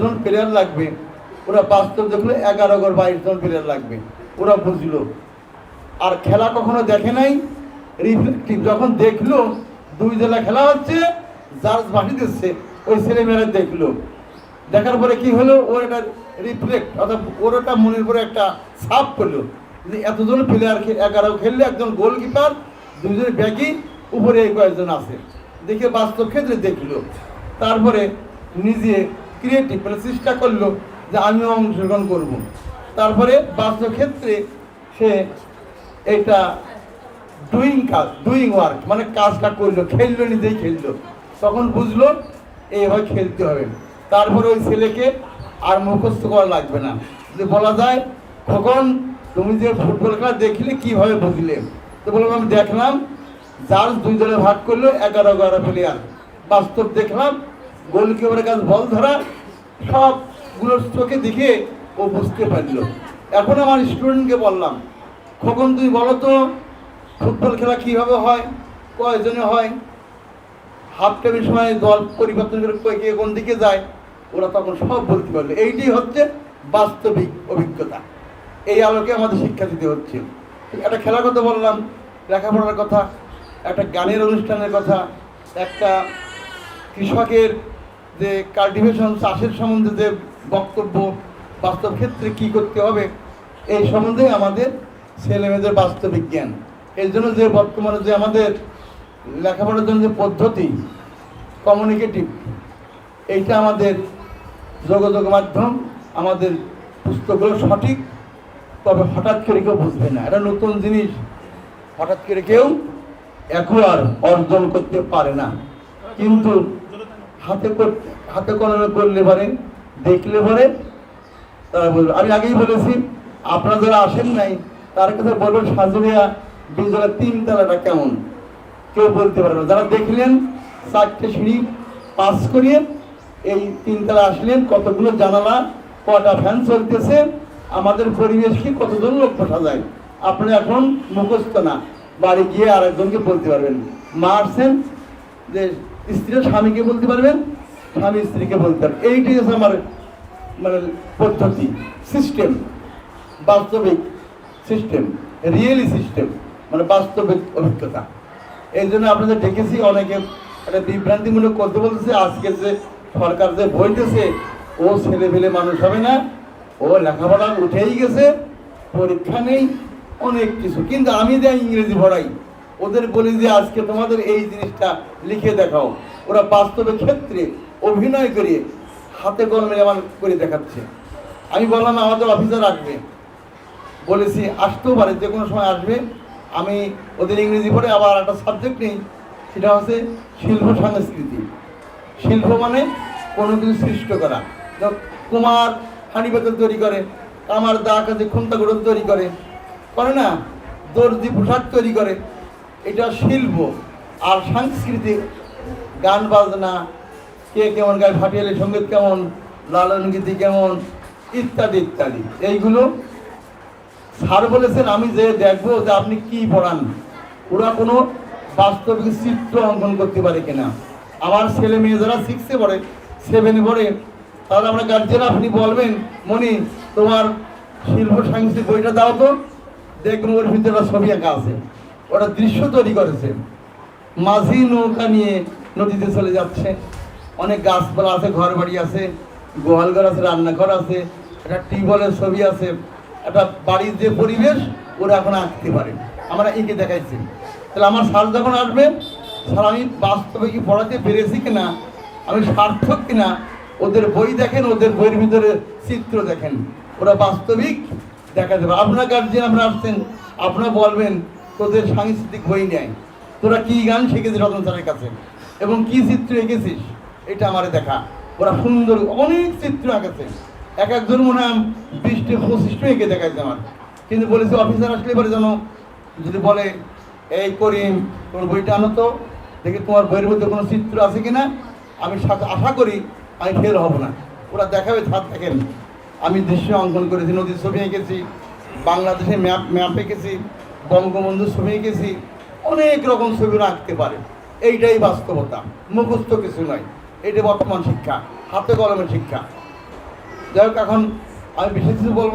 জন player লাগবে। ওরা বাস্তব দেখল এগারো ঘর বাইশ জন প্লেয়ার লাগবে। ওরা বুঝলো। আর খেলা কখনো দেখে নাই। রিফ্লেক্টিভ যখন দেখল, দুই জেলা খেলা হচ্ছে, জার্জ ভাসি দিচ্ছে। ওই ছেলেমেয়েরা দেখল। দেখার পরে কি হলো? ওর একটা রিফ্লেক্ট অর্থাৎ ওর একটা মনের পরে একটা ছাপ করল যে এতজন প্লেয়ার এগারো খেললে একজন গোলকিপার দুজন ব্যাগই উপরে কয়েকজন আছে। দেখে বাস্তব ক্ষেত্রে দেখল। তারপরে নিজে ক্রিয়েটিভ মানে চেষ্টা করল যে আমিও অংশগ্রহণ করব। তারপরে বাস্তব ক্ষেত্রে সে এটা ডুইং কাজ ডুইং ওয়ার্ক মানে কাজটা করল, খেললো, নিজেই খেললো। তখন বুঝলো এইভাবে খেলতে হবে। তারপরে ওই ছেলেকে আর মুখস্থ করা লাগবে না। যে বলা যায় কখন তুমি যে ফুটবল খেলা দেখলে কীভাবে বুঝলে? তো বললাম আমি দেখলাম যার দুই দলে ভাগ করল, এগারো এগারো প্লেয়ার বাস্তব দেখলাম গোলকিপারের কাছে বল ধরা সবগুলোর চোখে দেখে ও বুঝতে পারল। এখন আমার স্টুডেন্টকে বললাম কখন তুই বলো তো, ফুটবল খেলা কীভাবে হয়, কয়জনে হয় হাফ টাইমের সময় দল পরিবর্তন করে কে কোন দিকে যায়, ওরা তখন সব বলতে পারল। এইটাই হচ্ছে বাস্তবিক অভিজ্ঞতা। এই আলোকে আমাদের শিক্ষা দিতে হচ্ছে। একটা খেলার কথা বললাম, লেখাপড়ার কথা, একটা গানের অনুষ্ঠানের কথা, একটা কৃষকের যে কাল্টিভেশন চাষের সম্বন্ধে যে বক্তব্য, বাস্তব ক্ষেত্রে কী করতে হবে, এই সম্বন্ধে আমাদের ছেলেমেয়েদের বাস্তবিক জ্ঞান। এর জন্য যে বর্তমানে যে আমাদের লেখাপড়ার জন্য যে পদ্ধতি কমিউনিকেটিভ এইটা আমাদের যোগাযোগ মাধ্যম, আমাদের পুস্তকগুলো সঠিক, তবে হঠাৎ করে কেউ বুঝবে না। এটা নতুন জিনিস। হঠাৎ করে কেউ একবার অর্জন করতে পারে না। কিন্তু হাতে হাতে কলমে করলে পারে, দেখলে পারে, তারা বলবে। আমি আগেই বলেছি, আপনারা যারা আসেন নাই, তার কাছে বলবেন সাজুরিয়া বিজয়া তিন তালাটা কেমন? কেউ বলতে পারবে না। যারা দেখলেন, চারটে সিঁড়ি পাস করিয়ে এই তিনতলা আসলেন, কতগুলো জানালা, কটা ফ্যান চলতেছে, আমাদের পরিবেশকে কতজন লোক বসা যায়? আপনি এখন মুখস্থ না। বাড়ি গিয়ে আরেকজনকে বলতে পারবেন। মা আসছেন, যে স্ত্রী স্বামীকে বলতে পারবেন, স্বামী স্ত্রীকে বলতে পারবেন। এইটাই হচ্ছে আমার মানে পদ্ধতি সিস্টেম বাস্তবিক সিস্টেম রিয়েলি সিস্টেম মানে বাস্তবিক অভিজ্ঞতা। এই জন্য আপনাদের ডেকেছি, অনেকে একটা বিভ্রান্তিমূলক করতে বলতেছে, আজকে যে সরকার যে বইতেছে, ও ছেলে ফেলে মানুষ হবে না, ও লেখাপড়া উঠেই গেছে, পরীক্ষা নেই, অনেক কিছু। কিন্তু আমি যে ইংরেজি পড়াই ওদের বলি যে আজকে তোমাদের এই জিনিসটা লিখে দেখাও। ওরা বাস্তবের ক্ষেত্রে অভিনয় করে হাতে কলমে আমার করে দেখাচ্ছে। আমি বললাম, আমাদের অফিসার আসবে বলেছি, আসতেও পারে, যে কোনো সময় আসবে। আমি ওদের ইংরেজি পড়ে আবার একটা সাবজেক্ট নেই, সেটা হচ্ছে শিল্প সংস্কৃতি। শিল্প মানে কোনো কিছু সৃষ্ট করা। কুমার হাঁড়ি পাতল তৈরি করে, কামার দা কাছে খুন্তা গুঁড়ো তৈরি করে করে না? দর্জি পোশাক তৈরি করে এটা শিল্প আর সাংস্কৃতিক গান বাজনা, কে কেমন গায়ে ফাটিয়ালি সংগীত কেমন, লালন গীতি কেমন, ইত্যাদি ইত্যাদি। এইগুলো স্যার বলেছেন, আমি যে দেখব যে আপনি কি পড়ান, ওরা কোনো বাস্তবিক চিত্র অঙ্কন করতে পারে কিনা। আমার ছেলে মেয়ে যারা সিক্সে পড়ে সেভেনে পড়ে, তাহলে আমরা গার্জেন আপনি বলবেন মনি তোমার শিল্প, সাংস্কৃতিক বইটা দাও তো দেখবেন ওর ভিতরে ছবি আঁকা আছে। ওটা দৃশ্য তৈরি করেছে। মাঝি নৌকা নিয়ে নদীতে চলে যাচ্ছে। অনেক গাছপালা আছে ঘর বাড়ি আছে গোয়াল ঘর আছে, রান্নাঘর আছে, একটা টিউবওয়েলের ছবি আছে। একটা বাড়ির যে পরিবেশ, ওরা এখন আঁকতে পারে। আমরা এঁকে দেখাইছি। তাহলে আমার স্যার যখন আসবে স্যার আমি বাস্তবে কি পড়াতে পেরেছি কিনা, আমি সার্থক কিনা, ওদের বই দেখেন, ওদের বইয়ের ভিতরে চিত্র দেখেন। ওরা বাস্তবিক দেখা যাবে আপনার গার্জিয়ান আপনারা আসছেন, আপনারা বলবেন তোদের সাংস্কৃতিক বই নেয় তোরা কি গান শিখেছিস রতন স্যারের কাছে? এবং কি চিত্র এঁকেছিস? এটা আমার দেখা। ওরা সুন্দর অনেক চিত্র আঁকেছে। এক একজন মনে হয় বিশটি পঁচিশটা এঁকে দেখাইছে আমার। কিন্তু বলেছি, অফিসার আসলে পরে যেন যদি বলে, এই করিম তোমার বইটা আনো তো, দেখি তোমার বইয়ের মধ্যে কোনো চিত্র আছে কিনা? আমি সাথে আশা করি, আমি ফেল হব না। ওরা দেখাবে ছাদ দেখেন। আমি দৃশ্য অঙ্কন করেছি, নদীর ছবি এঁকেছি, বাংলাদেশে ম্যাপ ম্যাপ এঁকেছি বঙ্গবন্ধুর ছবি এঁকেছি অনেক রকম ছবি আঁকতে পারে। এইটাই বাস্তবতা। মুখস্থ কিছু নয় এটা বর্তমান শিক্ষা। হাতে কলমের শিক্ষা। যাই হোক, এখন আমি বিশেষ কিছু বলব